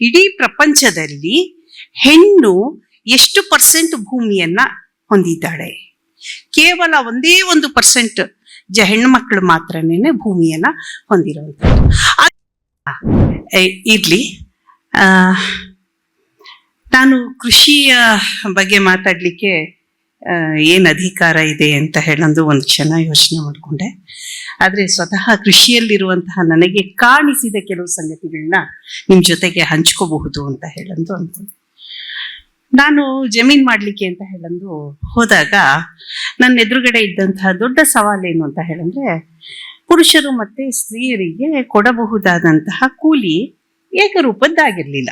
ಇಡೀ ಪ್ರಪಂಚದಲ್ಲಿ ಹೆಣ್ಣು ಎಷ್ಟು ಪರ್ಸೆಂಟ್ ಭೂಮಿಯನ್ನ ಹೊಂದಿದ್ದಾಳೆ? ಕೇವಲ ಒಂದೇ ಒಂದು ಪರ್ಸೆಂಟ್ ಜ, ಹೆಣ್ಮಕ್ಳು ಮಾತ್ರನೇ ಭೂಮಿಯನ್ನ ಹೊಂದಿರುವಂಥದ್ದು. ಇರ್ಲಿ. ನಾನು ಕೃಷಿಯ ಬಗ್ಗೆ ಮಾತಾಡ್ಲಿಕ್ಕೆ ಏನ್ ಅಧಿಕಾರ ಇದೆ ಅಂತ ಹೇಳಂದು ಒಂದು ಕ್ಷಣ ಯೋಚನೆ ಮಾಡಿಕೊಂಡೆ. ಆದರೆ ಸ್ವತಃ ಕೃಷಿಯಲ್ಲಿರುವಂತಹ ನನಗೆ ಕಾಣಿಸಿದ ಕೆಲವು ಸಂಗತಿಗಳನ್ನ ನಿಮ್ಮ ಜೊತೆಗೆ ಹಂಚ್ಕೋಬಹುದು ಅಂತ ಹೇಳಂದು ಅನ್ಕೊಂಡೆ ನಾನು ಜಮೀನ್ ಮಾಡಲಿಕ್ಕೆ ಅಂತ ಹೇಳಂದು ಹೋದಾಗ ನನ್ನ ಎದುರುಗಡೆ ಇದ್ದಂತಹ ದೊಡ್ಡ ಸವಾಲೇನು ಅಂತ ಹೇಳಂದ್ರೆ, ಪುರುಷರು ಮತ್ತೆ ಸ್ತ್ರೀಯರಿಗೆ ಕೊಡಬಹುದಾದಂತಹ ಕೂಲಿ ಏಕರೂಪದ್ದಾಗಿರಲಿಲ್ಲ.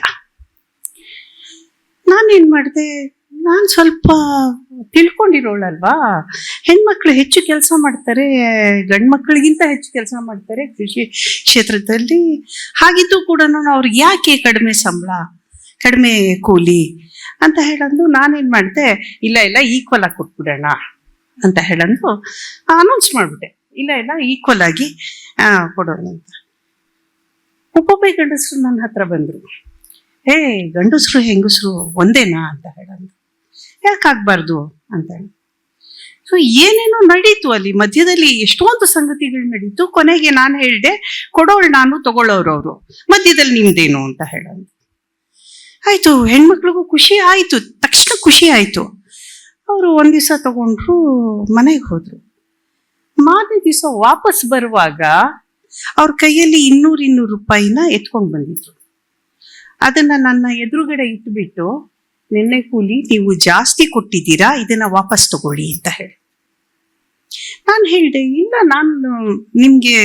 ನಾನೇನು ಮಾಡಿದೆ? ನಾನು ಸ್ವಲ್ಪ ತಿಳ್ಕೊಂಡಿರೋಳಲ್ವಾ? ಹೆಣ್ಮಕ್ಳು ಹೆಚ್ಚು ಕೆಲಸ ಮಾಡ್ತಾರೆ, ಗಂಡ್ಮಕ್ಳಿಗಿಂತ ಹೆಚ್ಚು ಕೆಲಸ ಮಾಡ್ತಾರೆ ಕೃಷಿ ಕ್ಷೇತ್ರದಲ್ಲಿ. ಹಾಗಿದ್ದು ಕೂಡ ಅವ್ರಿಗೆ ಯಾಕೆ ಕಡಿಮೆ ಸಂಬಳ, ಕಡಿಮೆ ಕೂಲಿ ಅಂತ ಹೇಳಂದು ನಾನೇನ್ ಮಾಡಿದೆ, ಇಲ್ಲ ಇಲ್ಲ ಈಕ್ವಲ್ ಆಗಿ ಕೊಟ್ಬಿಡೋಣ ಅಂತ ಹೇಳಂದು ಅನೌನ್ಸ್ ಮಾಡ್ಬಿಟ್ಟೆ. ಇಲ್ಲ ಇಲ್ಲ ಈಕ್ವಲ್ ಆಗಿ ಕೊಡೋಣ ಅಂತ. ಒಬ್ಬೊಬ್ಬ ಗಂಡಸರು ನನ್ನ ಹತ್ರ ಬಂದರು. ಏ ಗಂಡಸರು ಹೆಂಗಸರು ಒಂದೇನಾ? ಅಂತ ಹೇಳಂದು. ಯಾಕಾಗ್ಬಾರ್ದು ಅಂತ ಸೊ ಏನೇನೋ ನಡೀತು ಅಲ್ಲಿ ಮಧ್ಯದಲ್ಲಿ ಎಷ್ಟೊಂದು ಸಂಗತಿಗಳು ನಡೀತು. ಕೊನೆಗೆ ನಾನು ಹೇಳಿದೆ, ಕೊಡೋಳು ನಾನು, ತಗೊಳ್ಳೋರು ಅವರು. ಮಧ್ಯದಲ್ಲಿ ನಿಮ್ದೇನು ಅಂತ ಹೇಳೋದು. ಆಯ್ತು, ಹೆಣ್ಮಕ್ಳಿಗೂ ಖುಷಿ ಆಯಿತು. ತಕ್ಷಣ ಖುಷಿ ಆಯಿತು. ಅವರು ಒಂದು ದಿವಸ ತಗೊಂಡ್ರು, ಮನೆಗೆ ಹೋದರು. ಮಾರನೇ ದಿವಸ ವಾಪಸ್ ಬರುವಾಗ ಅವ್ರ ಕೈಯಲ್ಲಿ ಇನ್ನೂರು ಇನ್ನೂರು ರೂಪಾಯಿನ ಎತ್ಕೊಂಡು ಬಂದಿದ್ರು. ಅದನ್ನ ನನ್ನ ಎದುರುಗಡೆ ಇಟ್ಬಿಟ್ಟು ನಿನ್ನೆ ಕೂಲಿ ನೀವು ಜಾಸ್ತಿ ಕೊಟ್ಟಿದ್ದೀರಾ? ಇದನ್ನ ವಾಪಸ್ ತಗೊಳ್ಳಿ ಅಂತ ಹೇಳಿ. ನಾನು ಹೇಳಿದೆ, ಇಲ್ಲ, ನಾನು ನಿಮ್ಗೆ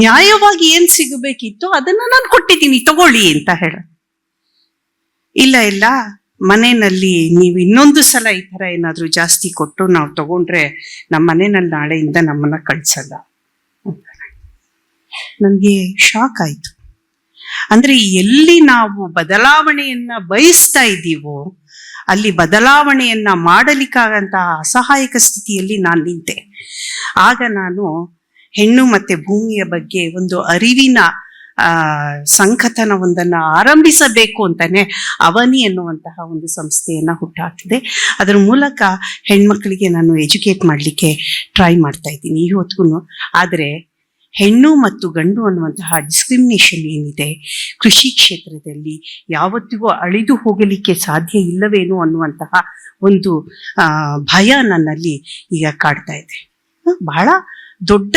ನ್ಯಾಯವಾಗಿ ಏನ್ ಸಿಗಬೇಕಿತ್ತು ಅದನ್ನ ನಾನು ಕೊಟ್ಟಿದ್ದೀನಿ, ತಗೊಳ್ಳಿ ಅಂತ ಹೇಳ. ಇಲ್ಲ ಇಲ್ಲ, ಮನೆಯಲ್ಲಿ ನೀವು ಇನ್ನೊಂದು ಸಲ ಈ ತರ ಏನಾದ್ರೂ ಜಾಸ್ತಿ ಕೊಟ್ಟು ನಾವು ತಗೊಂಡ್ರೆ ನಮ್ಮ ಮನೆಯಲ್ಲಿ ನಾಳೆಯಿಂದ ನಮ್ಮನ್ನ ಕಳ್ಸಲ್ಲ ನನಗೆ ಶಾಕ್ ಆಯ್ತು. ಅಂದ್ರೆ ಎಲ್ಲಿ ನಾವು ಬದಲಾವಣೆಯನ್ನ ಬಯಸ್ತಾ ಇದ್ದೀವೋ, ಅಲ್ಲಿ ಬದಲಾವಣೆಯನ್ನ ಮಾಡಲಿಕ್ಕಾಗಂತಹ ಅಸಹಾಯಕ ಸ್ಥಿತಿಯಲ್ಲಿ ನಾನು ನಿಂತೆ. ಆಗ ನಾನು ಹೆಣ್ಣು ಮತ್ತೆ ಭೂಮಿಯ ಬಗ್ಗೆ ಒಂದು ಅರಿವಿನ, ಆ, ಸಂಕಥನವೊಂದನ್ನು ಆರಂಭಿಸಬೇಕು ಅಂತಾನೆ ಅವನಿ ಎನ್ನುವಂತಹ ಒಂದು ಸಂಸ್ಥೆಯನ್ನ ಹುಟ್ಟಾಕಿದೆ ಅದರ ಮೂಲಕ ಹೆಣ್ಮಕ್ಳಿಗೆ ನಾನು ಎಜುಕೇಟ್ ಮಾಡಲಿಕ್ಕೆ ಟ್ರೈ ಮಾಡ್ತಾ ಇದ್ದೀನಿ ಈ ಹೊತ್ತಿಗೂ ಆದರೆ ಹೆಣ್ಣು ಮತ್ತು ಗಂಡು ಅನ್ನುವಂತಹ ಡಿಸ್ಕ್ರಿಮಿನೇಷನ್ ಏನಿದೆ? ಕೃಷಿ ಕ್ಷೇತ್ರದಲ್ಲಿ ಯಾವತ್ತಿಗೂ ಅಳಿದು ಹೋಗಲಿಕ್ಕೆ ಸಾಧ್ಯ ಇಲ್ಲವೇನೋ ಅನ್ನುವಂತಹ ಒಂದು ಭಯ ನನ್ನಲ್ಲಿ ಈಗ ಕಾಡ್ತಾ ಇದೆ. ಬಹಳ ದೊಡ್ಡ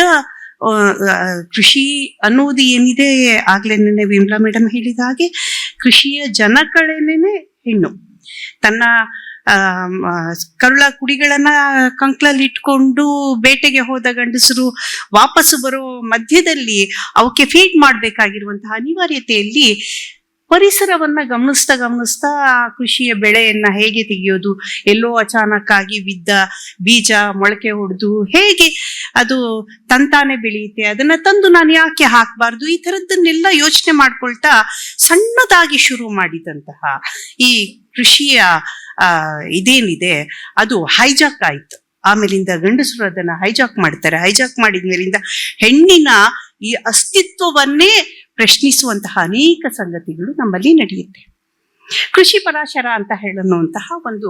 ಕೃಷಿ ಅನ್ನೋದು ಏನಿದೆ ಆಗ್ಲೇ ವಿಮ್ಲಾ ವಿಮಲಾ ಮೇಡಮ್ ಹೇಳಿದ ಹಾಗೆ, ಕೃಷಿಯ ಜನಗಳೇನೆ ಹೆಣ್ಣು. ತನ್ನ ಕರುಳ ಕುಡಿಗಳನ್ನ ಕಂಕ್ಲಲ್ಲಿ ಇಟ್ಕೊಂಡು ಬೇಟೆಗೆ ಹೋದ ಗಂಡಸರು ವಾಪಸ್ಸು ಬರೋ ಮಧ್ಯದಲ್ಲಿ ಅವಕ್ಕೆ ಫೀಡ್ ಮಾಡಬೇಕಾಗಿರುವಂತಹ ಅನಿವಾರ್ಯತೆಯಲ್ಲಿ ಪರಿಸರವನ್ನ ಗಮನಿಸ್ತಾ ಗಮನಿಸ್ತಾ ಕೃಷಿಯ ಬೆಳೆಯನ್ನ ಹೇಗೆ ತೆಗೆಯೋದು, ಎಲ್ಲೋ ಅಚಾನಕ್ ಆಗಿ ಬಿದ್ದ ಬೀಜ ಮೊಳಕೆ ಹೊಡೆದು ಹೇಗೆ ಅದು ತಂತಾನೆ ಬೆಳೆಯುತ್ತೆ, ಅದನ್ನ ತಂದು ನಾನು ಯಾಕೆ ಹಾಕಬಾರ್ದು, ಈ ಥರದ್ದನ್ನೆಲ್ಲ ಯೋಚನೆ ಮಾಡ್ಕೊಳ್ತಾ ಸಣ್ಣದಾಗಿ ಶುರು ಮಾಡಿದಂತಹ ಈ ಕೃಷಿಯ ಇದೇನಿದೆ, ಅದು ಹೈಜಾಕ್ ಆಯ್ತು. ಆಮೇಲಿಂದ ಗಂಡಸರು ಅದನ್ನ ಹೈಜಾಕ್ ಮಾಡ್ತಾರೆ. ಹೈಜಾಕ್ ಮಾಡಿದ ಮೇಲಿಂದ ಹೆಣ್ಣಿನ ಈ ಅಸ್ತಿತ್ವವನ್ನೇ ಪ್ರಶ್ನಿಸುವಂತಹ ಅನೇಕ ಸಂಗತಿಗಳು ನಮ್ಮಲ್ಲಿ ನಡೆಯುತ್ತೆ. ಕೃಷಿ ಪರಾಶರ ಅಂತ ಹೇಳುವಂತಹ ಒಂದು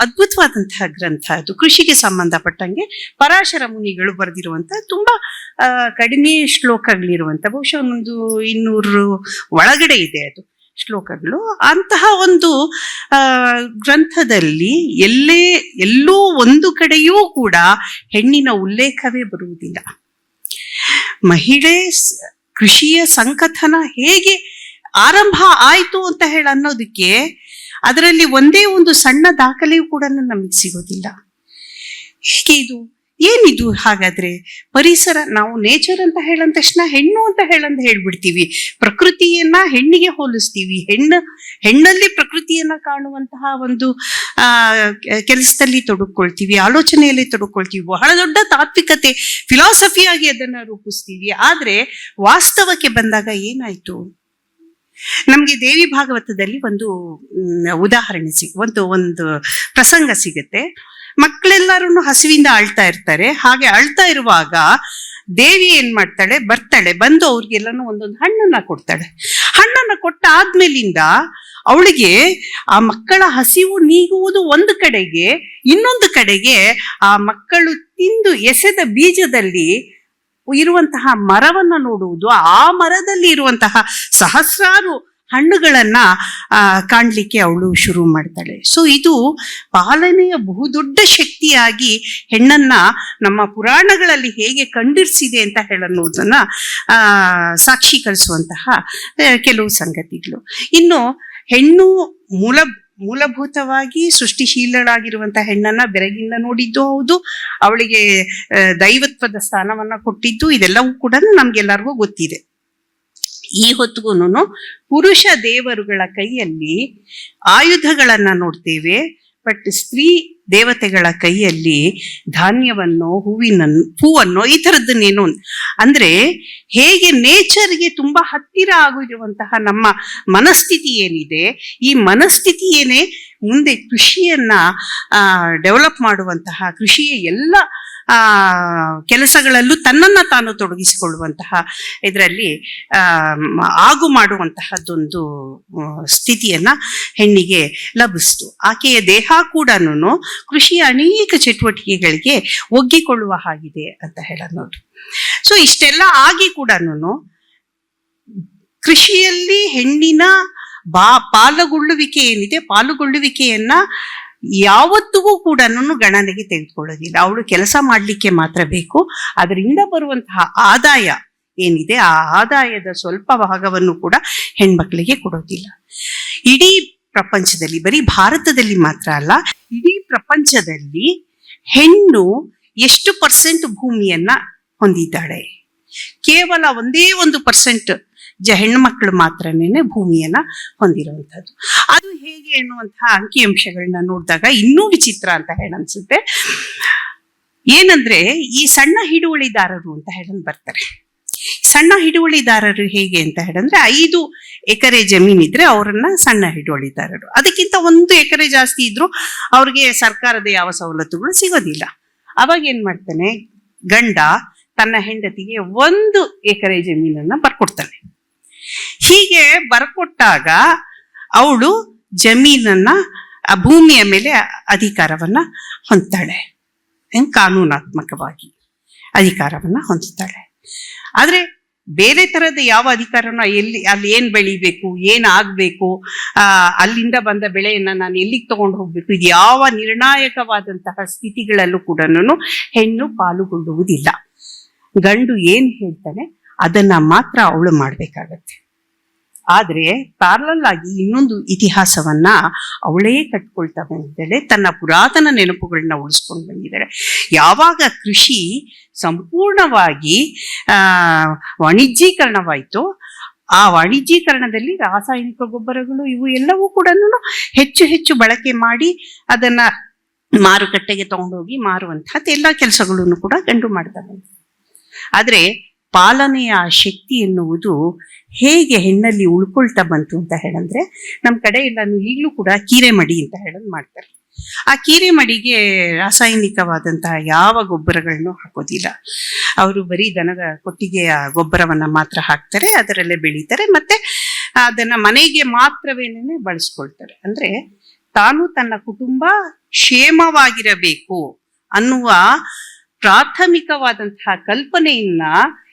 ಅದ್ಭುತವಾದಂತಹ ಗ್ರಂಥ ಅದು. ಕೃಷಿಗೆ ಸಂಬಂಧಪಟ್ಟಂಗೆ ಪರಾಶರ ಮುನಿಗಳು ಬರೆದಿರುವಂತಹ ತುಂಬಾ ಕಡಿಮೆ ಶ್ಲೋಕಗಳಿರುವಂಥ ಬಹುಶಃ ಒಂದು ಇನ್ನೂರು ಒಳಗಡೆ ಇದೆ ಅದು. ಶ್ಲೋಕಗಳು. ಅಂತಹ ಒಂದು ಗ್ರಂಥದಲ್ಲಿ ಎಲ್ಲೇ, ಎಲ್ಲೂ ಒಂದು ಕಡೆಯೂ ಕೂಡ ಹೆಣ್ಣಿನ ಉಲ್ಲೇಖವೇ ಬರುವುದಿಲ್ಲ. ಮಹಿಳೆ ಕೃಷಿಯ ಸಂಕಥನ ಹೇಗೆ ಆರಂಭ ಆಯಿತು ಅಂತ ಹೇಳಿ ಅನ್ನೋದಕ್ಕೆ ಅದರಲ್ಲಿ ಒಂದೇ ಒಂದು ಸಣ್ಣ ದಾಖಲೆಯೂ ಕೂಡ ನಮಗೆ ಸಿಗೋದಿಲ್ಲ. ಹೇಗೆ ಇದು? ಏನಿದು ಹಾಗಾದ್ರೆ? ಪರಿಸರ ನಾವು ನೇಚರ್ ಅಂತ ಹೇಳಂದ ತಕ್ಷಣ ಹೆಣ್ಣು ಅಂತ ಹೇಳಂತ ಹೇಳ್ಬಿಡ್ತೀವಿ. ಪ್ರಕೃತಿಯನ್ನ ಹೆಣ್ಣಿಗೆ ಹೋಲಿಸ್ತೀವಿ. ಹೆಣ್ಣು, ಹೆಣ್ಣಲ್ಲಿ ಪ್ರಕೃತಿಯನ್ನ ಕಾಣುವಂತಹ ಒಂದು, ಆ, ಕೆಲಸದಲ್ಲಿ ತೊಡಕೊಳ್ತೀವಿ, ಆಲೋಚನೆಯಲ್ಲಿ ತೊಡಕೊಳ್ತೀವಿ. ಬಹಳ ದೊಡ್ಡ ತಾತ್ವಿಕತೆ ಫಿಲಾಸಫಿಯಾಗಿ ಅದನ್ನ ರೂಪಿಸ್ತೀವಿ. ಆದ್ರೆ ವಾಸ್ತವಕ್ಕೆ ಬಂದಾಗ ಏನಾಯ್ತು? ನಮ್ಗೆ ದೇವಿ ಭಾಗವತದಲ್ಲಿ ಒಂದು ಉದಾಹರಣೆ ಸಿ, ಒಂದು ಒಂದು ಪ್ರಸಂಗ ಸಿಗುತ್ತೆ. ಮಕ್ಕಳೆಲ್ಲರೂ ಹಸಿವಿಂದ ಅಳ್ತಾ ಇರ್ತಾರೆ. ಹಾಗೆ ಅಳ್ತಾ ಇರುವಾಗ ದೇವಿ ಏನ್ ಮಾಡ್ತಾಳೆ? ಬರ್ತಾಳೆ. ಬಂದು ಅವ್ರಿಗೆಲ್ಲನೂ ಒಂದೊಂದು ಹಣ್ಣನ್ನ ಕೊಡ್ತಾಳೆ. ಹಣ್ಣನ್ನು ಕೊಟ್ಟ ಆದ್ಮೇಲಿಂದ ಅವಳಿಗೆ ಆ ಮಕ್ಕಳ ಹಸಿವು ನೀಗುವುದು ಒಂದು ಕಡೆಗೆ, ಇನ್ನೊಂದು ಕಡೆಗೆ ಆ ಮಕ್ಕಳು ತಿಂದು ಎಸೆದ ಬೀಜದಲ್ಲಿ ಇರುವಂತಹ ಮರವನ್ನ ನೋಡುವುದು. ಆ ಮರದಲ್ಲಿ ಇರುವಂತಹ ಸಹಸ್ರಾರು ಹಣ್ಣುಗಳನ್ನ ಕಾಣಲಿಕ್ಕೆ ಅವಳು ಶುರು ಮಾಡ್ತಾಳೆ. ಸೊ ಇದು ಪಾಲನೆಯ ಬಹುದೊಡ್ಡ ಶಕ್ತಿಯಾಗಿ ಹೆಣ್ಣನ್ನ ನಮ್ಮ ಪುರಾಣಗಳಲ್ಲಿ ಹೇಗೆ ಕಂಡಿರಿಸಿದೆ ಅಂತ ಹೇಳನ್ನುವುದನ್ನ ಆ ಸಾಕ್ಷೀಕರಿಸುವಂತಹ ಆ, ಕೆಲವು ಸಂಗತಿಗಳು. ಇನ್ನು ಹೆಣ್ಣು ಮೂಲ ಮೂಲಭೂತವಾಗಿ ಸೃಷ್ಟಿಶೀಲಳಾಗಿರುವಂತಹ ಹೆಣ್ಣನ್ನ ಬೆರಗಿಂದ ನೋಡಿದ್ದು ಹೌದು. ಅವಳಿಗೆ ದೈವತ್ವದ ಸ್ಥಾನವನ್ನ ಕೊಟ್ಟಿದ್ದು ಇದೆಲ್ಲವೂ ಕೂಡ ನಮ್ಗೆಲ್ಲರಿಗೂ ಗೊತ್ತಿದೆ. ಈ ಹೊತ್ತಿಗೂ ಪುರುಷ ದೇವರುಗಳ ಕೈಯಲ್ಲಿ ಆಯುಧಗಳನ್ನ ನೋಡ್ತೇವೆ ಬಟ್ ಸ್ತ್ರೀ ದೇವತೆಗಳ ಕೈಯಲ್ಲಿ ಧಾನ್ಯವನ್ನು ಹೂವಿನ ಹೂವನ್ನು ಈ ಥರದ್ದನ್ನೇನು ಅಂದ್ರೆ ಹೇಗೆ ನೇಚರ್ಗೆ ತುಂಬಾ ಹತ್ತಿರ ಆಗಿರುವಂತಹ ನಮ್ಮ ಮನಸ್ಥಿತಿ ಏನಿದೆ, ಈ ಮನಸ್ಥಿತಿ ಏನೇ ಮುಂದೆ ಕೃಷಿಯನ್ನ ಡೆವಲಪ್ ಮಾಡುವಂತಹ, ಕೃಷಿಯ ಎಲ್ಲ ಕೆಲಸಗಳಲ್ಲೂ ತನ್ನನ್ನು ತಾನು ತೊಡಗಿಸಿಕೊಳ್ಳುವಂತಹ, ಇದರಲ್ಲಿ ಆಗು ಮಾಡುವಂತಹದ್ದೊಂದು ಸ್ಥಿತಿಯನ್ನು ಹೆಣ್ಣಿಗೆ ಲಭಿಸ್ತು. ಆಕೆಯ ದೇಹ ಕೂಡ ಕೃಷಿಯ ಅನೇಕ ಚಟುವಟಿಕೆಗಳಿಗೆ ಒಗ್ಗಿಕೊಳ್ಳುವ ಹಾಗಿದೆ ಅಂತ ಹೇಳೋದು ಸೊ ಇಷ್ಟೆಲ್ಲ ಆಗಿ ಕೂಡ ಕೃಷಿಯಲ್ಲಿ ಹೆಣ್ಣಿನ ಬಾ ಪಾಲುಗೊಳ್ಳುವಿಕೆ ಏನಿದೆ ಪಾಲುಗೊಳ್ಳುವಿಕೆಯನ್ನ ಯಾವತ್ತಿಗೂ ಕೂಡ ಗಣನೆಗೆ ತೆಗೆದುಕೊಳ್ಳೋದಿಲ್ಲ. ಅವಳು ಕೆಲಸ ಮಾಡಲಿಕ್ಕೆ ಮಾತ್ರ ಬೇಕು. ಅದರಿಂದ ಬರುವಂತಹ ಆದಾಯ ಏನಿದೆ, ಆ ಆದಾಯದ ಸ್ವಲ್ಪ ಭಾಗವನ್ನು ಕೂಡ ಹೆಣ್ಮಕ್ಳಿಗೆ ಕೊಡೋದಿಲ್ಲ. ಇಡೀ ಪ್ರಪಂಚದಲ್ಲಿ, ಬರೀ ಭಾರತದಲ್ಲಿ ಮಾತ್ರ ಅಲ್ಲ, ಇಡೀ ಪ್ರಪಂಚದಲ್ಲಿ ಹೆಣ್ಣು ಎಷ್ಟು ಪರ್ಸೆಂಟ್ ಭೂಮಿಯನ್ನ ಹೊಂದಿದ್ದಾಳೆ? ಕೇವಲ ಒಂದೇ ಒಂದು ಪರ್ಸೆಂಟ್ ಜ ಹೆಣ್ಮಕ್ಳು ಮಾತ್ರನೇ ಭೂಮಿಯನ್ನ ಹೊಂದಿರುವಂಥದ್ದು. ಅದು ಹೇಗೆ ಎನ್ನುವಂತಹ ಅಂಕಿಅಂಶಗಳನ್ನ ನೋಡಿದಾಗ ಇನ್ನೂ ವಿಚಿತ್ರ ಅಂತ ಹೇಳನ್ಸುತ್ತೆ. ಏನಂದ್ರೆ ಈ ಸಣ್ಣ ಹಿಡುವಳಿದಾರರು ಅಂತ ಹೇಳನ್ ಬರ್ತಾರೆ. ಸಣ್ಣ ಹಿಡುವಳಿದಾರರು ಹೇಗೆ ಅಂತ ಹೇಳಂದ್ರೆ ಐದು ಎಕರೆ ಜಮೀನ್ ಇದ್ರೆ ಅವರನ್ನ ಸಣ್ಣ ಹಿಡುವಳಿದಾರರು. ಅದಕ್ಕಿಂತ ಒಂದು ಎಕರೆ ಜಾಸ್ತಿ ಇದ್ರು ಅವ್ರಿಗೆ ಸರ್ಕಾರದ ಯಾವ ಸವಲತ್ತುಗಳು ಸಿಗೋದಿಲ್ಲ. ಅವಾಗ ಏನ್ ಮಾಡ್ತಾನೆ? ಗಂಡ ತನ್ನ ಹೆಂಡತಿಗೆ ಒಂದು ಎಕರೆ ಜಮೀನನ್ನ ಬರ್ಕೊಡ್ತಾನೆ. ಹೀಗೆ ಬರ್ಕೊಟ್ಟಾಗ ಅವಳು ಜಮೀನನ್ನ ಭೂಮಿಯ ಮೇಲೆ ಅಧಿಕಾರವನ್ನ ಹೊಂದ್ತಾಳೆ. ಕಾನೂನಾತ್ಮಕವಾಗಿ ಅಧಿಕಾರವನ್ನ ಹೊಂದ್ತಾಳೆ. ಆದ್ರೆ ಬೇರೆ ತರದ ಯಾವ ಅಧಿಕಾರನ ಎಲ್ಲಿ, ಅಲ್ಲಿ ಏನ್ ಬೆಳಿಬೇಕು, ಏನ್ ಆಗ್ಬೇಕು, ಆ, ಅಲ್ಲಿಂದ ಬಂದ ಬೆಳೆಯನ್ನ ನಾನು ಎಲ್ಲಿಗೆ ತಗೊಂಡು ಹೋಗ್ಬೇಕು, ಇದು ಯಾವ ನಿರ್ಣಾಯಕವಾದಂತಹ ಸ್ಥಿತಿಗಳಲ್ಲೂ ಕೂಡ ಹೆಣ್ಣು ಪಾಲುಗೊಳ್ಳುವುದಿಲ್ಲ. ಗಂಡು ಏನ್ ಹೇಳ್ತಾನೆ ಅದನ್ನ ಮಾತ್ರ ಅವಳು ಮಾಡಬೇಕಾಗತ್ತೆ. ಆದ್ರೆ ಪ್ಯಾರಲಲ್ ಆಗಿ ಇನ್ನೊಂದು ಇತಿಹಾಸವನ್ನ ಅವಳೇ ಕಟ್ಕೊಳ್ತಾ ಬಂದಿದ್ದಾಳೆ ತನ್ನ ಪುರಾತನ ನೆನಪುಗಳನ್ನ ಉಳಿಸ್ಕೊಂಡು ಬಂದಿದ್ದಾಳೆ ಯಾವಾಗ ಕೃಷಿ ಸಂಪೂರ್ಣವಾಗಿ ವಾಣಿಜ್ಯೀಕರಣವಾಯಿತು, ಆ ವಾಣಿಜ್ಯೀಕರಣದಲ್ಲಿ ರಾಸಾಯನಿಕ ಗೊಬ್ಬರಗಳು ಇವು ಎಲ್ಲವೂ ಕೂಡ ಹೆಚ್ಚು ಹೆಚ್ಚು ಬಳಕೆ ಮಾಡಿ ಅದನ್ನ ಮಾರುಕಟ್ಟೆಗೆ ತಗೊಂಡೋಗಿ ಮಾರುವಂತಹದ್ದು ಎಲ್ಲ ಕೆಲಸಗಳನ್ನು ಕೂಡ ಗಂಡು ಮಾಡ್ತಾ ಬಂದರು ಆದ್ರೆ ಪಾಲನೆಯ ಶಕ್ತಿ ಎನ್ನುವುದು ಹೇಗೆ ಹೆಣ್ಣಲ್ಲಿ ಉಳ್ಕೊಳ್ತಾ ಬಂತು ಅಂತ ಹೇಳಂದ್ರೆ ನಮ್ಮ ಕಡೆ ಎಲ್ಲ ಈಗಲೂ ಕೂಡ ಕೀರೆಮಡಿ ಅಂತ ಹೇಳೋದು ಮಾಡ್ತಾರೆ. ಆ ಕೀರೆಮಡಿಗೆ ರಾಸಾಯನಿಕವಾದಂತಹ ಯಾವ ಗೊಬ್ಬರಗಳನ್ನು ಹಾಕೋದಿಲ್ಲ. ಅವರು ಬರೀ ದನದ ಕೊಟ್ಟಿಗೆಯ ಗೊಬ್ಬರವನ್ನ ಮಾತ್ರ ಹಾಕ್ತಾರೆ, ಅದರಲ್ಲೇ ಬೆಳೀತಾರೆ, ಮತ್ತೆ ಅದನ್ನ ಮನೆಗೆ ಮಾತ್ರವೇನೇ ಬಳಸ್ಕೊಳ್ತಾರೆ. ಅಂದ್ರೆ ತಾನು ತನ್ನ ಕುಟುಂಬ ಕ್ಷೇಮವಾಗಿರಬೇಕು ಅನ್ನುವ ಪ್ರಾಥಮಿಕವಾದಂತಹ ಕಲ್ಪನೆಯನ್ನ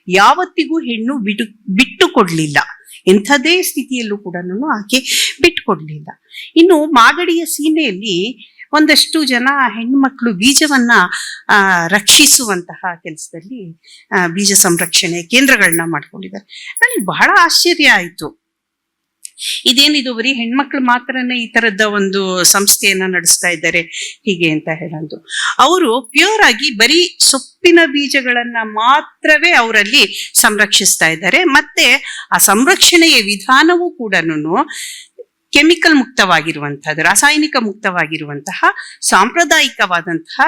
ಯಾವತ್ತಿಗೂ ಹೆಣ್ಣು ಬಿಟ್ಟು ಬಿಟ್ಟು ಕೊಡ್ಲಿಲ್ಲ ಎಂಥದೇ ಸ್ಥಿತಿಯಲ್ಲೂ ಕೂಡ ಆಕೆ ಬಿಟ್ಟುಕೊಡಲಿಲ್ಲ. ಇನ್ನು ಮಾಗಡಿಯ ಸೀಮೆಯಲ್ಲಿ ಒಂದಷ್ಟು ಜನ ಹೆಣ್ಮಕ್ಳು ಬೀಜವನ್ನ ರಕ್ಷಿಸುವಂತಹ ಕೆಲಸದಲ್ಲಿ ಬೀಜ ಸಂರಕ್ಷಣೆ ಕೇಂದ್ರಗಳನ್ನ ಮಾಡ್ಕೊಂಡಿದ್ದಾರೆ. ನನಗೆ ಬಹಳ ಆಶ್ಚರ್ಯ ಆಯ್ತು. ಇದೇನಿದು ಬರೀ ಹೆಣ್ಮಕ್ಳು ಮಾತ್ರನೇ ಈ ತರದ ಒಂದು ಸಂಸ್ಥೆಯನ್ನ ನಡೆಸ್ತಾ ಇದ್ದಾರೆ. ಹೀಗೆ ಅಂತ ಹೇಳೋದು. ಅವರು ಪ್ಯೂರ್ ಆಗಿ ಬರೀ ಸೊಪ್ಪಿನ ಬೀಜಗಳನ್ನ ಮಾತ್ರವೇ ಅವರಲ್ಲಿ ಸಂರಕ್ಷಿಸ್ತಾ ಇದ್ದಾರೆ. ಮತ್ತೆ ಆ ಸಂರಕ್ಷಣೆಯ ವಿಧಾನವೂ ಕೂಡ ಕೆಮಿಕಲ್ ಮುಕ್ತವಾಗಿರುವಂತಹದ್ದು ರಾಸಾಯನಿಕ ಮುಕ್ತವಾಗಿರುವಂತಹ, ಸಾಂಪ್ರದಾಯಿಕವಾದಂತಹ,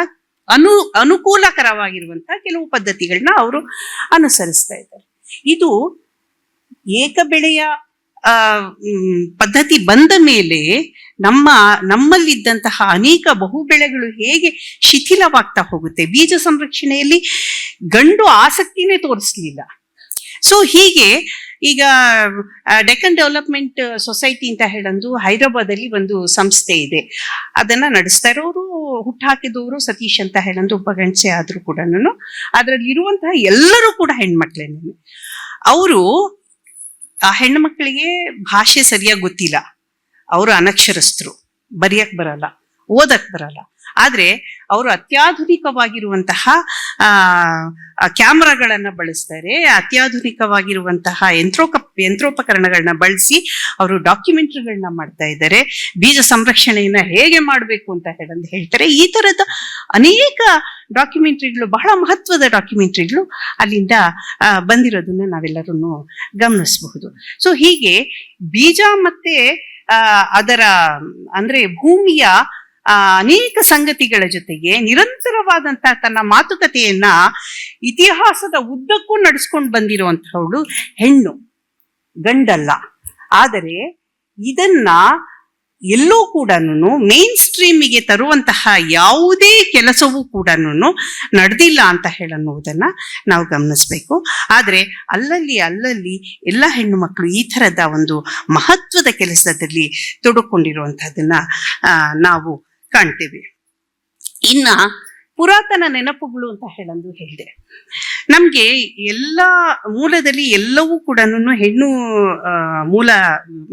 ಅನು, ಅನುಕೂಲಕರವಾಗಿರುವಂತಹ ಕೆಲವು ಪದ್ಧತಿಗಳನ್ನ ಅವರು ಅನುಸರಿಸ್ತಾ ಇದ್ದಾರೆ. ಇದು ಏಕ ಬೆಳೆಯ ಪದ್ಧತಿ ಬಂದ ಮೇಲೆ ನಮ್ಮ, ನಮ್ಮಲ್ಲಿದ್ದಂತಹ ಅನೇಕ ಬಹು ಬೆಳೆಗಳು ಹೇಗೆ ಶಿಥಿಲವಾಗ್ತಾ ಹೋಗುತ್ತೆ? ಬೀಜ ಸಂರಕ್ಷಣೆಯಲ್ಲಿ ಗಂಡು ಆಸಕ್ತಿನೇ ತೋರಿಸ್ಲಿಲ್ಲ. ಸೊ ಹೀಗೆ ಈಗ ಡೆಕ್ಕನ್ ಡೆವಲಪ್ಮೆಂಟ್ ಸೊಸೈಟಿ ಅಂತ ಹೇಳಂದು ಹೈದರಾಬಾದಲ್ಲಿ ಒಂದು ಸಂಸ್ಥೆ ಇದೆ. ಅದನ್ನ ನಡೆಸ್ತಾ ಇರೋರು ಹುಟ್ಟಾಕಿದವರು ಸತೀಶ್ ಅಂತ ಹೇಳಂದು ಒಬ್ಬ ಗಂಡಸೆ ಆದ್ರೂ ಕೂಡ ಅದರಲ್ಲಿ ಇರುವಂತಹ ಎಲ್ಲರೂ ಕೂಡ ಹೆಣ್ಮಕ್ಳೇನೆ. ಅವರು ಆ ಹೆಣ್ಮಕ್ಳಿಗೆ ಭಾಷೆ ಸರಿಯಾಗಿ ಗೊತ್ತಿಲ್ಲ. ಅವರು ಅನಕ್ಷರಸ್ಥರು. ಬರೆಯಕ್ ಬರಲ್ಲ. ಓದಕ್ಕೆ ಬರಲ್ಲ. ಆದ್ರೆ ಅವರು ಅತ್ಯಾಧುನಿಕವಾಗಿರುವಂತಹ ಕ್ಯಾಮ್ರಾಗಳನ್ನು ಬಳಸ್ತಾರೆ. ಅತ್ಯಾಧುನಿಕವಾಗಿರುವಂತಹ ಯಂತ್ರೋಕ ಯಂತ್ರೋಪಕರಣಗಳನ್ನ ಬಳಸಿ ಅವರು ಡಾಕ್ಯುಮೆಂಟ್ರಿಗಳನ್ನ ಮಾಡ್ತಾ ಇದ್ದಾರೆ. ಬೀಜ ಸಂರಕ್ಷಣೆಯನ್ನ ಹೇಗೆ ಮಾಡಬೇಕು ಅಂತ ಹೇಳಂದು ಹೇಳ್ತಾರೆ. ಈ ತರದ ಅನೇಕ ಡಾಕ್ಯುಮೆಂಟ್ರಿಗಳು, ಬಹಳ ಮಹತ್ವದ ಡಾಕ್ಯುಮೆಂಟ್ರಿಗಳು ಅಲ್ಲಿಂದ ಬಂದಿರೋದನ್ನ ನಾವೆಲ್ಲರೂ ಗಮನಿಸಬಹುದು. ಸೊ, ಹೀಗೆ ಬೀಜ ಮತ್ತೆ ಅದರ, ಅಂದ್ರೆ ಭೂಮಿಯ ಆ, ಅನೇಕ ಸಂಗತಿಗಳ ಜೊತೆಗೆ ನಿರಂತರವಾದಂತಹ ತನ್ನ ಮಾತುಕತೆಯನ್ನ ಇತಿಹಾಸದ ಉದ್ದಕ್ಕೂ ನಡೆಸ್ಕೊಂಡು ಬಂದಿರುವಂತಹವಳು ಹೆಣ್ಣು ಗಂಡಲ್ಲ. ಆದರೆ ಇದನ್ನ ಎಲ್ಲೂ ಕೂಡ ಮೇನ್ ಸ್ಟ್ರೀಮಿಗೆ ತರುವಂತಹ ಯಾವುದೇ ಕೆಲಸವೂ ಕೂಡ ನಡೆದಿಲ್ಲ ಅಂತ ಹೇಳನ್ನುವುದನ್ನ ನಾವು ಗಮನಿಸ್ಬೇಕು. ಆದರೆ ಅಲ್ಲಲ್ಲಿ ಅಲ್ಲಲ್ಲಿ ಎಲ್ಲ ಹೆಣ್ಣು ಮಕ್ಕಳು ಈ ಥರದ ಒಂದು ಮಹತ್ವದ ಕೆಲಸದಲ್ಲಿ ತೊಡಕೊಂಡಿರುವಂತಹದನ್ನ ನಾವು ಕಾಣ್ತೇವೆ. ಇನ್ನ ಪುರಾತನ ನೆನಪುಗಳು ಅಂತ ಹೇಳಂದು ಹೇಳಿದೆ. ನಮ್ಗೆ ಎಲ್ಲ ಮೂಲದಲ್ಲಿ ಎಲ್ಲವೂ ಕೂಡ ಹೆಣ್ಣು ಮೂಲ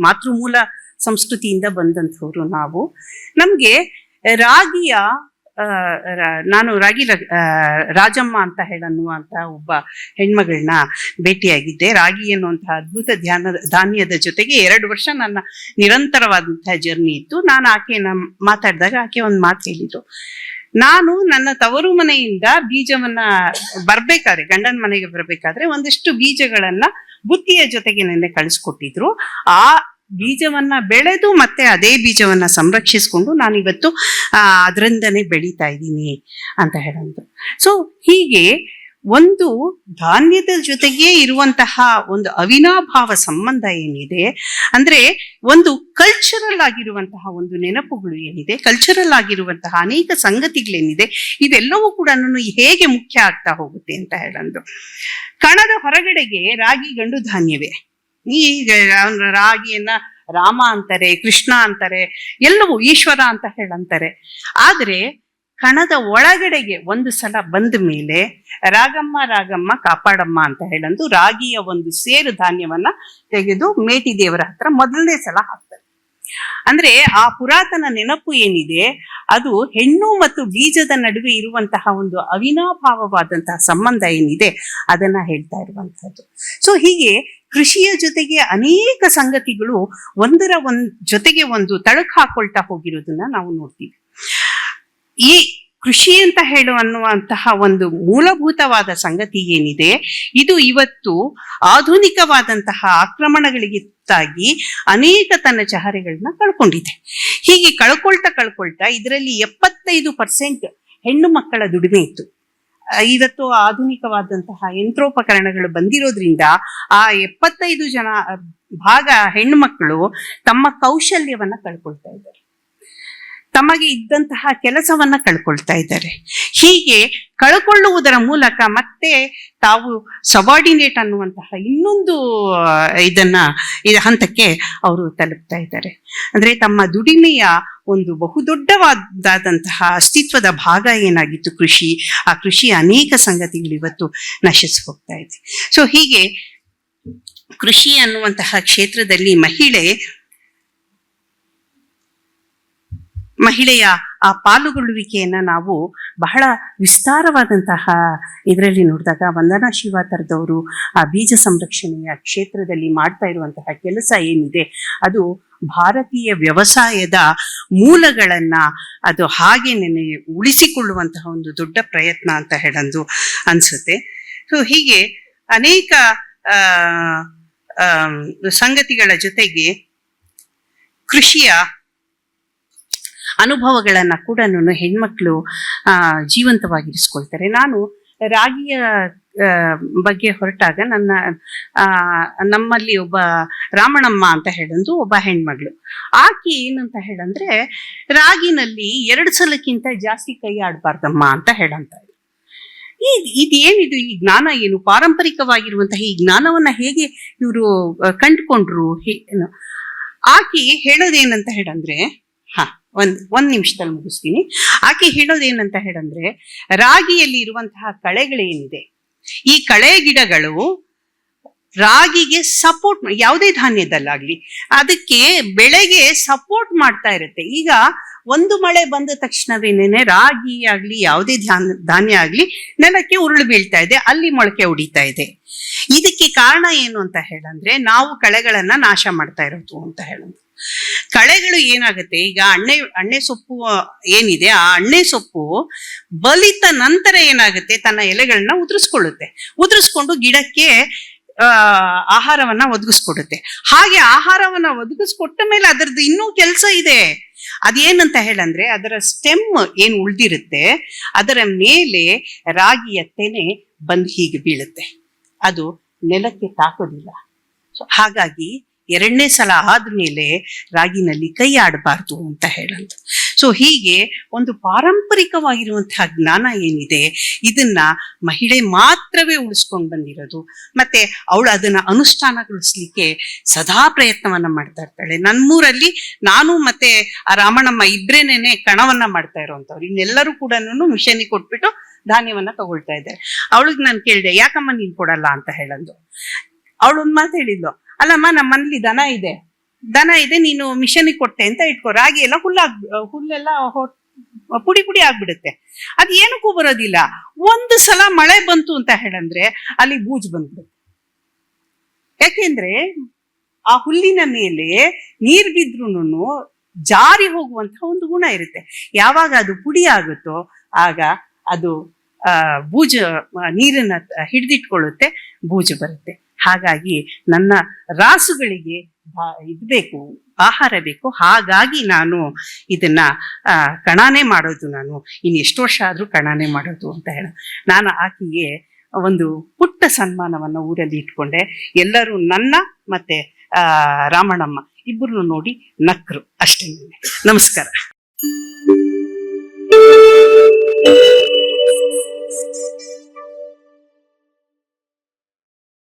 ಮಾತೃ ಮೂಲ ಸಂಸ್ಕೃತಿಯಿಂದ ಬಂದಂಥವ್ರು ನಾವು. ನಮ್ಗೆ ರಾಗಿಯ ನಾನು ರಾಗಿ ರಾಜಮ್ಮ ಅಂತ ಹೇಳನ್ನುವಂತಹ ಒಬ್ಬ ಹೆಣ್ಮಗಳನ್ನ ಭೇಟಿಯಾಗಿದ್ದೆ. ರಾಗಿ ಎನ್ನುವಂತಹ ಅದ್ಭುತ ಧ್ಯಾನ ಧಾನ್ಯದ ಜೊತೆಗೆ ಎರಡು ವರ್ಷ ನನ್ನ ನಿರಂತರವಾದಂತಹ ಜರ್ನಿ ಇತ್ತು. ನಾನು ಆಕೆನ ಮಾತಾಡಿದಾಗ ಆಕೆ ಒಂದು ಮಾತು ಹೇಳಿದ್ರು ನಾನು ನನ್ನ ತವರು ಮನೆಯಿಂದ ಬೀಜವನ್ನ ಬರ್ಬೇಕಾದ್ರೆ, ಗಂಡನ ಮನೆಗೆ ಬರ್ಬೇಕಾದ್ರೆ ಒಂದಿಷ್ಟು ಬೀಜಗಳನ್ನ ಬುತ್ತಿಯ ಜೊತೆಗೆ ನೆನ್ನೆ ಕಳಿಸ್ಕೊಟ್ಟಿದ್ರು. ಆ ಬೀಜವನ್ನ ಬೆಳೆದು ಮತ್ತೆ ಅದೇ ಬೀಜವನ್ನ ಸಂರಕ್ಷಿಸಿಕೊಂಡು ನಾನು ಇವತ್ತು ಅದರಿಂದನೇ ಬೆಳೀತಾ ಇದ್ದೀನಿ ಅಂತ ಹೇಳಂದು. ಸೊ ಹೀಗೆ ಒಂದು ಧಾನ್ಯದ ಜೊತೆಗೆ ಇರುವಂತಹ ಒಂದು ಅವಿನಾಭಾವ ಸಂಬಂಧ ಏನಿದೆ, ಅಂದ್ರೆ ಒಂದು ಕಲ್ಚರಲ್ ಆಗಿರುವಂತಹ ಒಂದು ನೆನಪುಗಳು ಏನಿದೆ ಕಲ್ಚರಲ್ ಆಗಿರುವಂತಹ ಅನೇಕ ಸಂಗತಿಗಳೇನಿದೆ, ಇದೆಲ್ಲವೂ ಕೂಡ ಹೇಗೆ ಮುಖ್ಯ ಆಗ್ತಾ ಹೋಗುತ್ತೆ ಅಂತ ಹೇಳಂದು. ಕಣದ ಹೊರಗಡೆಗೆ ರಾಗಿ ಗಂಡು ಧಾನ್ಯವೇ. ಈಗ ರಾಗಿಯನ್ನ ರಾಮ ಅಂತಾರೆ, ಕೃಷ್ಣ ಅಂತಾರೆ, ಎಲ್ಲವೂ ಈಶ್ವರ ಅಂತ ಹೇಳಂತಾರೆ. ಆದ್ರೆ ಕಣದ ಒಳಗಡೆಗೆ ಒಂದು ಸಲ ಬಂದ ಮೇಲೆ ರಾಗಮ್ಮ ರಾಗಮ್ಮ, ಕಾಪಾಡಮ್ಮ ಅಂತ ಹೇಳಂದು ರಾಗಿಯ ಒಂದು ಸೇರು ಧಾನ್ಯವನ್ನ ತೆಗೆದು ಮೇಟಿ ದೇವರ ಹತ್ರ ಮೊದಲನೇ ಸಲ ಹಾಕ್ತಾರೆ. ಅಂದ್ರೆ ಆ ಪುರಾತನ ನೆನಪು ಏನಿದೆ, ಅದು ಹೆಣ್ಣು ಮತ್ತು ಬೀಜದ ನಡುವೆ ಇರುವಂತಹ ಒಂದು ಅವಿನಾಭಾವವಾದಂತಹ ಸಂಬಂಧ ಏನಿದೆ, ಅದನ್ನ ಹೇಳ್ತಾ ಇರುವಂತಹದ್ದು. ಸೊ ಹೀಗೆ ಕೃಷಿಯ ಜೊತೆಗೆ ಅನೇಕ ಸಂಗತಿಗಳು ಒಂದರ ಒಂದ್ ಜೊತೆಗೆ ಒಂದು ತಳಕ್ ಹಾಕೊಳ್ತಾ ಹೋಗಿರೋದನ್ನ ನಾವು ನೋಡ್ತೀವಿ. ಈ ಕೃಷಿ ಅಂತ ಹೇಳು ಅನ್ನುವಂತಹ ಒಂದು ಮೂಲಭೂತವಾದ ಸಂಗತಿ ಏನಿದೆ? ಇದು ಇವತ್ತು ಆಧುನಿಕವಾದಂತಹ ಆಕ್ರಮಣಗಳಿಗೆ ತಾಗಿ ಅನೇಕ ತನ್ನ ಚಹರೆಗಳನ್ನ ಕಳ್ಕೊಂಡಿದೆ. ಹೀಗೆ ಕಳ್ಕೊಳ್ತಾ ಕಳ್ಕೊಳ್ತಾ ಇದರಲ್ಲಿ ಎಪ್ಪತ್ತೈದು ಪರ್ಸೆಂಟ್ ಹೆಣ್ಣು ಮಕ್ಕಳ ದುಡಿಮೆ ಇತ್ತು. ಇವತ್ತು ಆಧುನಿಕವಾದಂತಹ ಯಂತ್ರೋಪಕರಣಗಳು ಬಂದಿರೋದ್ರಿಂದ ಆ ಎಪ್ಪತ್ತೈದು ಜನ ಭಾಗ ಹೆಣ್ಮಕ್ಳು ತಮ್ಮ ಕೌಶಲ್ಯವನ್ನ ಕಳ್ಕೊಳ್ತಾ ಇದ್ದಾರೆ. ತಮಗೆ ಇದ್ದಂತಹ ಕೆಲಸವನ್ನ ಕಳ್ಕೊಳ್ತಾ ಇದ್ದಾರೆ. ಹೀಗೆ ಕಳ್ಕೊಳ್ಳುವುದರ ಮೂಲಕ ಮತ್ತೆ ತಾವು ಸಬಾರ್ಡಿನೇಟ್ ಅನ್ನುವಂತಹ ಇನ್ನೊಂದು ಇದನ್ನ ಇದ ಹಂತಕ್ಕೆ ಅವರು ತಲುಪ್ತಾ ಇದ್ದಾರೆ. ಅಂದ್ರೆ ತಮ್ಮ ದುಡಿಮೆಯ ಒಂದು ಬಹುದೊಡ್ಡವಾದಂತಹ ಅಸ್ತಿತ್ವದ ಭಾಗ ಏನಾಗಿತ್ತು ಕೃಷಿ, ಆ ಕೃಷಿ ಅನೇಕ ಸಂಗತಿಗಳು ಇವತ್ತು ನಶಿಸಿ ಹೋಗ್ತಾ ಇದೆ. ಸೊ ಹೀಗೆ ಕೃಷಿ ಅನ್ನುವಂತಹ ಕ್ಷೇತ್ರದಲ್ಲಿ ಮಹಿಳೆ ಮಹಿಳೆಯ ಆ ಪಾಲುಗೊಳ್ಳುವಿಕೆಯನ್ನು ನಾವು ಬಹಳ ವಿಸ್ತಾರವಾದಂತಹ ಇದರಲ್ಲಿ ನೋಡಿದಾಗ ವಂದನಾ ಶಿವ ತರದವರು ಆ ಬೀಜ ಸಂರಕ್ಷಣೆಯ ಕ್ಷೇತ್ರದಲ್ಲಿ ಮಾಡ್ತಾ ಇರುವಂತಹ ಕೆಲಸ ಏನಿದೆ, ಅದು ಭಾರತೀಯ ವ್ಯವಸಾಯದ ಮೂಲಗಳನ್ನ ಅದು ಹಾಗೆ ನೆನೆ ಉಳಿಸಿಕೊಳ್ಳುವಂತಹ ಒಂದು ದೊಡ್ಡ ಪ್ರಯತ್ನ ಅಂತ ಹೇಳಂದು ಅನ್ಸುತ್ತೆ. ಸೊ, ಹೀಗೆ ಅನೇಕ ಸಂಗತಿಗಳ ಜೊತೆಗೆ ಕೃಷಿಯ ಅನುಭವಗಳನ್ನ ಕೂಡ ಹೆಣ್ಮಕ್ಳು ಜೀವಂತವಾಗಿರಿಸ್ಕೊಳ್ತಾರೆ. ನಾನು ರಾಗಿಯ ಬಗ್ಗೆ ಹೊರಟಾಗ ನನ್ನ ನಮ್ಮಲ್ಲಿ ಒಬ್ಬ ರಾಮಣಮ್ಮ ಅಂತ ಹೇಳಂದು ಒಬ್ಬ ಹೆಣ್ಮಗಳು. ಆಕೆ ಏನಂತ ಹೇಳಂದ್ರೆ, ರಾಗಿನಲ್ಲಿ ಎರಡು ಸಲಕ್ಕಿಂತ ಜಾಸ್ತಿ ಕೈ ಆಡಬಾರ್ದಮ್ಮ ಅಂತ ಹೇಳಂತ ಇದೇನಿದು ಈ ಜ್ಞಾನ ಏನು? ಪಾರಂಪರಿಕವಾಗಿರುವಂತಹ ಈ ಜ್ಞಾನವನ್ನ ಹೇಗೆ ಇವರು ಕಂಡುಕೊಂಡ್ರು? ಆಕೆ ಹೇಳೋದೇನಂತ ಹೇಳಂದ್ರೆ, ಹಾ ಒಂದ್ ಒಂದ್ ನಿಮಿಷದಲ್ಲಿ ಮುಗಿಸ್ತೀನಿ. ಆಕೆ ಹೇಳೋದೇನಂತ ಹೇಳಂದ್ರೆ, ರಾಗಿಯಲ್ಲಿ ಇರುವಂತಹ ಕಳೆಗಳೇನಿದೆ, ಈ ಕಳೆ ಗಿಡಗಳು ರಾಗಿಗೆ ಸಪೋರ್ಟ್ ಯಾವುದೇ ಧಾನ್ಯದಲ್ಲಾಗ್ಲಿ, ಅದಕ್ಕೆ ಬೆಳೆಗೆ ಸಪೋರ್ಟ್ ಮಾಡ್ತಾ ಇರುತ್ತೆ. ಈಗ ಒಂದು ಮಳೆ ಬಂದ ತಕ್ಷಣವೇನೇನೆ ರಾಗಿ ಆಗ್ಲಿ ಯಾವುದೇ ಧಾನ್ಯ ಧಾನ್ಯ ಆಗ್ಲಿ, ನೆಲಕ್ಕೆ ಉರುಳು ಬೀಳ್ತಾ ಇದೆ, ಅಲ್ಲಿ ಮೊಳಕೆ ಉಡಿತಾ ಇದೆ. ಇದಕ್ಕೆ ಕಾರಣ ಏನು ಅಂತ ಹೇಳಂದ್ರೆ, ನಾವು ಕಳೆಗಳನ್ನ ನಾಶ ಮಾಡ್ತಾ ಇರೋದು ಅಂತ ಹೇಳೋದು. ಕಳೆಗಳು ಏನಾಗುತ್ತೆ? ಈಗ ಅಣ್ಣೆ ಅಣ್ಣೆ ಸೊಪ್ಪು ಏನಿದೆ, ಆ ಅಣ್ಣೆ ಸೊಪ್ಪು ಬಲಿತ ನಂತರ ಏನಾಗುತ್ತೆ? ತನ್ನ ಎಲೆಗಳನ್ನ ಉದುರಿಸ್ಕೊಳ್ಳುತ್ತೆ. ಉದುರಿಸ್ಕೊಂಡು ಗಿಡಕ್ಕೆ ಆಹಾರವನ್ನ ಒದಗಿಸ್ಕೊಡುತ್ತೆ. ಹಾಗೆ ಆಹಾರವನ್ನ ಒದಗಿಸ್ಕೊಟ್ಟ ಮೇಲೆ ಅದರದ್ದು ಇನ್ನೂ ಕೆಲಸ ಇದೆ. ಅದೇನಂತ ಹೇಳಂದ್ರೆ, ಅದರ ಸ್ಟೆಮ್ ಏನು ಉಳ್ದಿರುತ್ತೆ, ಅದರ ಮೇಲೆ ರಾಗಿಯ ತೆನೆ ಬಂದು ಹೀಗೆ ಬೀಳುತ್ತೆ. ಅದು ನೆಲಕ್ಕೆ ತಾಕೋದಿಲ್ಲ. ಸೊ ಹಾಗಾಗಿ ಎರಡನೇ ಸಲ ಆದ್ಮೇಲೆ ರಾಗಿನಲ್ಲಿ ಕೈ ಆಡಬಾರ್ದು ಅಂತ ಹೇಳಂತ. ಸೊ ಹೀಗೆ ಒಂದು ಪಾರಂಪರಿಕವಾಗಿರುವಂತಹ ಜ್ಞಾನ ಏನಿದೆ, ಇದನ್ನ ಮಹಿಳೆ ಮಾತ್ರವೇ ಉಳಿಸ್ಕೊಂಡು ಬಂದಿರೋದು, ಮತ್ತೆ ಅವಳು ಅದನ್ನ ಅನುಷ್ಠಾನಗೊಳಿಸ್ಲಿಕ್ಕೆ ಸದಾ ಪ್ರಯತ್ನವನ್ನ ಮಾಡ್ತಾ ಇರ್ತಾಳೆ. ನನ್ಮೂರಲ್ಲಿ ನಾನು ಮತ್ತೆ ಆ ರಾಮಣ್ಣಮ್ಮ ಇಬ್ರೇನೇನೆ ಕಣವನ್ನ ಮಾಡ್ತಾ ಇರೋವಂಥವ್ರು ಇನ್ನೆಲ್ಲರೂ ಕೂಡ ಮಿಷನಿಗೆ ಕೊಟ್ಬಿಟ್ಟು ಧಾನ್ಯವನ್ನ ತಗೊಳ್ತಾ ಇದ್ದಾರೆ. ಅವಳಿಗೆ ನಾನು ಕೇಳಿದೆ, ಯಾಕಮ್ಮ ನೀನ್ ಕೊಡಲ್ಲ? ಅಂತ ಹೇಳಂದು. ಅವಳು ಒಂದ್ ಮಾತು ಹೇಳಿದ್ಲು ಅಲ್ಲಮ್ಮ ನಮ್ಮ ಮನೇಲಿ ದನ ಇದೆ. ದನ ಇದೆ, ನೀನು ಮಿಷನಿಗೆ ಕೊಟ್ಟೆ ಅಂತ ಇಟ್ಕೊ. ರಾಗಿ ಎಲ್ಲ ಹುಲ್ಲಾಗ್ ಹುಲ್ಲೆಲ್ಲ ಪುಡಿ ಪುಡಿ ಆಗ್ಬಿಡುತ್ತೆ. ಅದು ಏನಕ್ಕೂ ಬರೋದಿಲ್ಲ. ಒಂದು ಸಲ ಮಳೆ ಬಂತು ಅಂತ ಹೇಳಂದ್ರೆ ಅಲ್ಲಿ ಬೂಜ್ ಬಂದ್ಬಿಡುತ್ತೆ. ಯಾಕೆಂದ್ರೆ ಆ ಹುಲ್ಲಿನ ಮೇಲೆ ನೀರ್ ಬಿದ್ರುನು ಜಾರಿ ಹೋಗುವಂತ ಒಂದು ಗುಣ ಇರುತ್ತೆ. ಯಾವಾಗ ಅದು ಪುಡಿ ಆಗುತ್ತೋ ಆಗ ಅದು ಬೂಜ ನೀರನ್ನ ಹಿಡಿದಿಟ್ಕೊಳ್ಳುತ್ತೆ, ಬೂಜು ಬರುತ್ತೆ. ಹಾಗಾಗಿ ನನ್ನ ರಾಸುಗಳಿಗೆ ಇದು ಬೇಕು, ಆಹಾರ ಬೇಕು. ಹಾಗಾಗಿ ನಾನು ಇದನ್ನ ಕಣಾನೆ ಮಾಡೋದು ನಾನು. ಇನ್ನು ಎಷ್ಟು ವರ್ಷ ಆದರೂ ಕಣಾನೆ ಮಾಡೋದು ಅಂತ ಹೇಳ. ನಾನು ಆಕೆಗೆ ಒಂದು ಪುಟ್ಟ ಸನ್ಮಾನವನ್ನು ಊರಲ್ಲಿ ಇಟ್ಕೊಂಡೆ. ಎಲ್ಲರೂ ನನ್ನ ಮತ್ತೆ ರಾಮಣ್ಣಮ್ಮ ಇಬ್ಬರನ್ನು ನೋಡಿ ನಕ್ರು ಅಷ್ಟೇ. ನಮಸ್ಕಾರ.